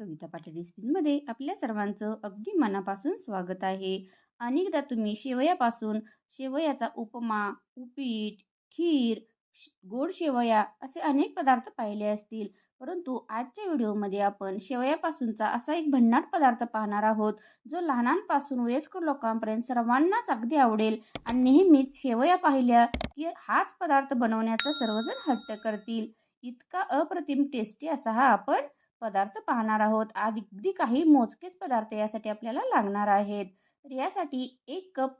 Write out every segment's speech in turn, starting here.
कविता पाटील रेसिपीजमध्ये आपल्या सर्वांचं अगदी मनापासून स्वागत आहे. अनेकदा तुम्ही शेवयापासून शेवयाचा उपमा उपीट खीर श- गोड शेवया असे अनेक पदार्थ पाहिले असतील. परंतु आजच्या व्हिडिओमध्ये आपण शेवयापासूनचा असा एक भन्नाट पदार्थ पाहणार आहोत जो लहानांपासून वयस्कर लोकांपर्यंत सर्वांनाच अगदी आवडेल आणि नेहमीच शेवया पाहिल्या की हाच पदार्थ बनवण्याचा सर्वजण हट्ट करतील. इतका अप्रतिम टेस्टी असा हा आपण पदार्थ पाहणार आहोत. अगदी काही मोजकेच पदार्थ यासाठी आपल्याला लागणार आहेत. तर यासाठी एक कप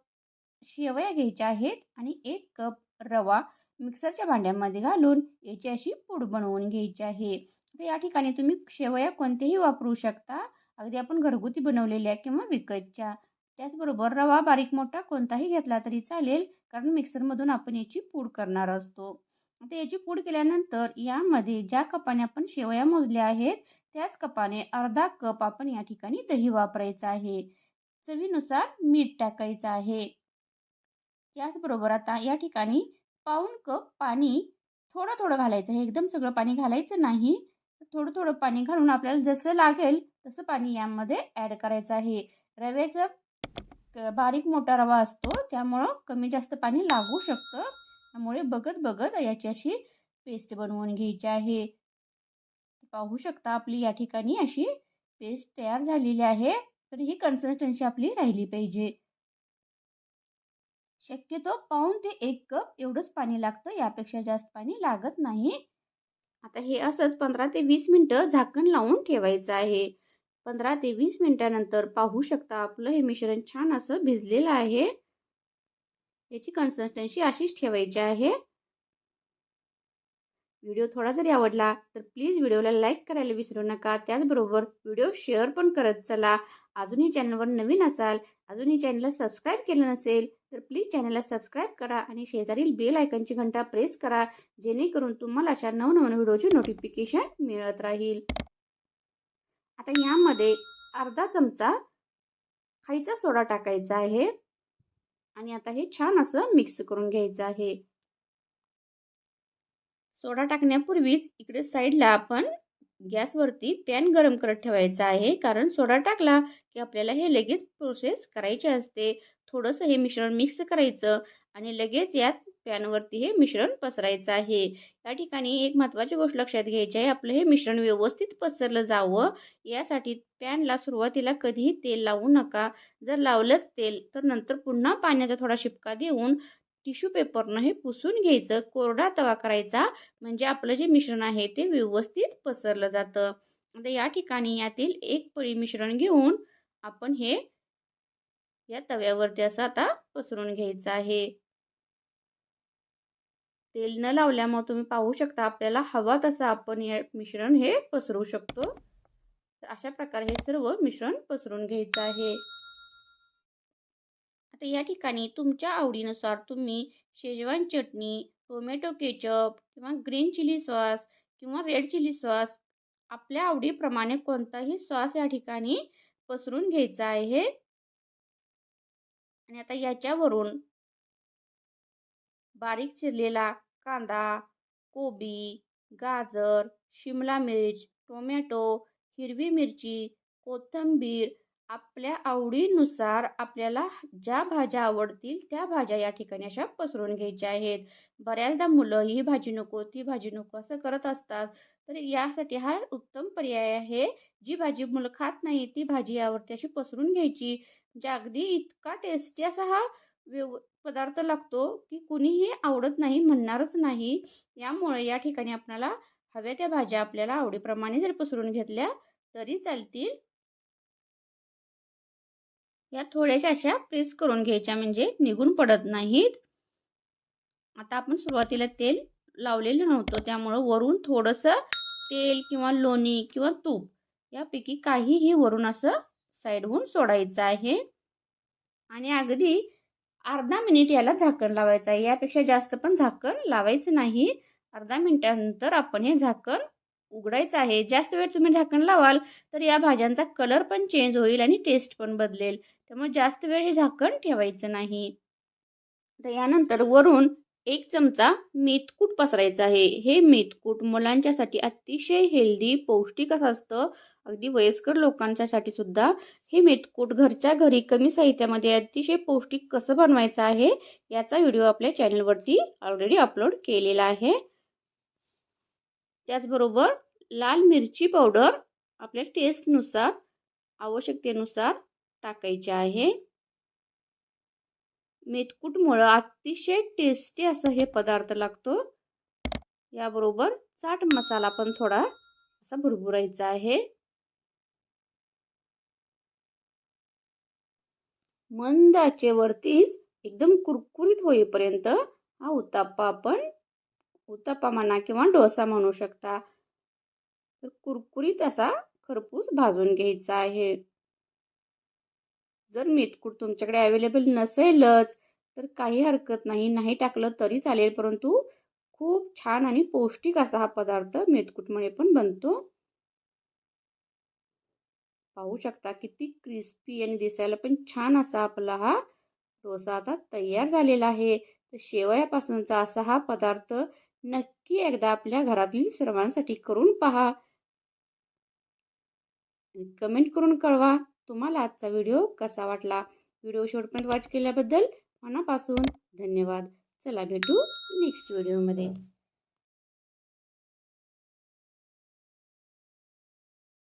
शेवया घ्यायच्या आहेत आणि एक कप रवा मिक्सरच्या भांड्यामध्ये घालून याची अशी पूड बनवून घ्यायची आहे. तर या ठिकाणी तुम्ही शेवया कोणतेही वापरू शकता. अगदी आपण घरगुती बनवलेल्या किंवा विकतच्या. त्याचबरोबर रवा बारीक मोठा कोणताही घेतला तरी चालेल कारण मिक्सरमधून आपण याची पूड करणार असतो. आता याची पूड केल्यानंतर यामध्ये ज्या कपाने आपण शेवया मोजल्या आहेत त्याच कपाने अर्धा कप आपण या ठिकाणी दही वापरायचं आहे. चवीनुसार मीठ टाकायचं आहे. त्याचबरोबर आता या ठिकाणी पाऊण कप पाणी थोडं थोडं घालायचं आहे. एकदम सगळं पाणी घालायचं नाही. थोडं थोडं पाणी घालून आपल्याला जसं लागेल तसं पाणी यामध्ये ॲड करायचं आहे. रव्याचं क- बारीक मोठा रवा असतो त्यामुळं कमी जास्त पाणी लागू शकतं. त्यामुळे बघत बघत याची अशी पेस्ट बनवून घ्यायची आहे. पाहू शकता आपली या ठिकाणी अशी पेस्ट तयार झालेली आहे. तर ही कन्सिस्टन्सी आपली राहिली पाहिजे. शक्यतो पाऊन ते एक कप एवढंच पाणी लागतं. यापेक्षा जास्त पाणी लागत नाही. आता हे असंच पंधरा ते वीस मिनटं झाकण लावून ठेवायचं आहे. पंधरा ते वीस मिनिटानंतर पाहू शकता आपलं हे मिश्रण छान असं भिजलेलं आहे. याची कन्सिस्टन्सी अशीच ठेवायची आहे. व्हिडिओ थोडा जरी आवडला तर प्लीज व्हिडिओला लाईक करायला विसरू नका. त्याचबरोबर व्हिडिओ शेअर पण करत चला. अजूनही चॅनलवर नवीन असाल अजूनही चॅनलला सबस्क्राईब केलं नसेल तर प्लीज चॅनलला सबस्क्राईब करा आणि शेजारील बेल आयकनची घंटा प्रेस करा जेणेकरून तुम्हाला अशा नवनवीन व्हिडिओची नोटिफिकेशन मिळत राहील. आता यामध्ये अर्धा चमचा खायचा सोडा टाकायचा आहे. आणि आता हे छान असं मिक्स करून घ्यायचं आहे. सोडा टाकण्यापूर्वीच इकडे साईडला आपण गॅसवरती पॅन गरम करत ठेवायचा आहे. कारण सोडा टाकला की आपल्याला हे लगेच प्रोसेस करायचे असते. थोडंसं हे मिश्रण मिक्स करायचं आणि लगेच यात पॅनवरती हे मिश्रण पसरायचं आहे. या ठिकाणी एक महत्त्वाची गोष्ट लक्षात घ्यायची आहे. आपलं हे मिश्रण व्यवस्थित पसरलं जावं. यासाठी पॅनला सुरुवातीला कधीही तेल लावू नका. जर लावलंच तेल तर नंतर पुन्हा पाण्याचा थोडा शिपका देऊन टिश्यू पेपरनं हे पुसून घ्यायचं. कोरडा तवा करायचा. म्हणजे आपलं जे मिश्रण आहे ते व्यवस्थित पसरलं जातं. आता या ठिकाणी यातील एक पळी मिश्रण घेऊन आपण हे या तव्यावरती असं आता पसरून घ्यायचं आहे. तेल न लावल्यामुळे तुम्ही पाहू शकता आपल्याला हवा तसं आपण हे मिश्रण हे पसरू शकतो. तर अशा प्रकारे हे सर्व मिश्रण पसरून घ्यायचं आहे. आता या ठिकाणी तुमच्या आवडीनुसार तुम्ही शेजवान चटणी टोमॅटो केचप किंवा ग्रीन चिली सॉस किंवा रेड चिली सॉस आपल्या आवडीप्रमाणे कोणताही सॉस या ठिकाणी पसरून घ्यायचा आहे. आणि आता याच्यावरून बारीक चिरलेला कांदा कोबी गाजर शिमला मिर्च टोमॅटो हिरवी मिरची कोथिंबीर आपल्या आवडीनुसार आपल्याला ज्या भाज्या आवडतील त्या भाज्या या ठिकाणी अशा पसरून घ्यायच्या आहेत. बऱ्याचदा मुलं ही भाजी नको ती भाजी नको असं करत असतात. तर यासाठी हा उत्तम पर्याय आहे. जी भाजी मुलं खात नाही ती भाजी यावरती अशी पसरून घ्यायची. म्हणजे अगदी इतका टेस्टी असा हा व्यव पदार्थ लागतो की कुणीही आवडत नाही म्हणणारच नाही. यामुळे या ठिकाणी आपल्याला हव्या त्या भाज्या आपल्याला आवडीप्रमाणे जर पसरून घेतल्या तरी चालतील. या थोड्याशा अशा प्रेस करून घ्यायच्या म्हणजे निघून पडत नाहीत. आता आपण सुरुवातीला तेल लावलेलं नव्हतं त्यामुळं वरून थोडंसं तेल किंवा लोणी किंवा तूप यापैकी काहीही वरून असं साईडहून सोडायचं आहे. आणि अगदी अर्धा मिनिट याला झाकण लावायचं आहे. यापेक्षा जास्त पण झाकण लावायचं नाही. अर्धा मिनिटानंतर आपण हे झाकण उघडायचं आहे. जास्त वेळ तुम्ही झाकण लावाल तर या भाज्यांचा कलर पण चेंज होईल आणि टेस्ट पण बदलेल. त्यामुळे जास्त वेळ हे झाकण ठेवायचं नाही. तर यानंतर वरून एक चमचा मेथकूट पसरायचा आहे. हे मेथकूट मुलांच्यासाठी अतिशय हेल्दी पौष्टिक असं असतं. अगदी वयस्कर लोकांच्यासाठी सुद्धा हे मेथकूट घरच्या घरी कमी साहित्यामध्ये अतिशय पौष्टिक कसं बनवायचं आहे याचा व्हिडिओ आपल्या चॅनलवरती ऑलरेडी अपलोड केलेला आहे. त्याचबरोबर लाल मिरची पावडर आपल्या टेस्टनुसार आवश्यकतेनुसार टाकायचे आहे. मेथकूटमुळं अतिशय टेस्टी असं हे पदार्थ लागतो. याबरोबर चाट मसाला पण थोडा असा भुरभुरायचा आहे. मंद आचेवरतीच एकदम कुरकुरीत होईपर्यंत हा उत्ताप्पा आपण उताप्पा म्हणा किंवा डोसा म्हणू शकता. तर कुरकुरीत असा खरपूस भाजून घ्यायचा आहे. जर मेथकूट तुमच्याकडे अवेलेबल नसेलच तर काही हरकत नाही. नाही टाकलं तरी चालेल परंतु खूप छान आणि पौष्टिक असा हा पदार्थ मेथकूटमुळे पण बनतो. पाहू शकता किती क्रिस्पी आणि दिसायला पण छान असा आपला हा डोसा आता तयार झालेला आहे. तर शेवयापासूनचा असा हा पदार्थ नक्की एकदा आपल्या घरातील सर्वांसाठी करून पहा. कमेंट करून कळवा तुम्हाला आजचा व्हिडिओ कसा वाटला. व्हिडिओ शेवटपर्यंत वॉच केल्याबद्दल मनापासून धन्यवाद. चला भेटू नेक्स्ट व्हिडिओमध्ये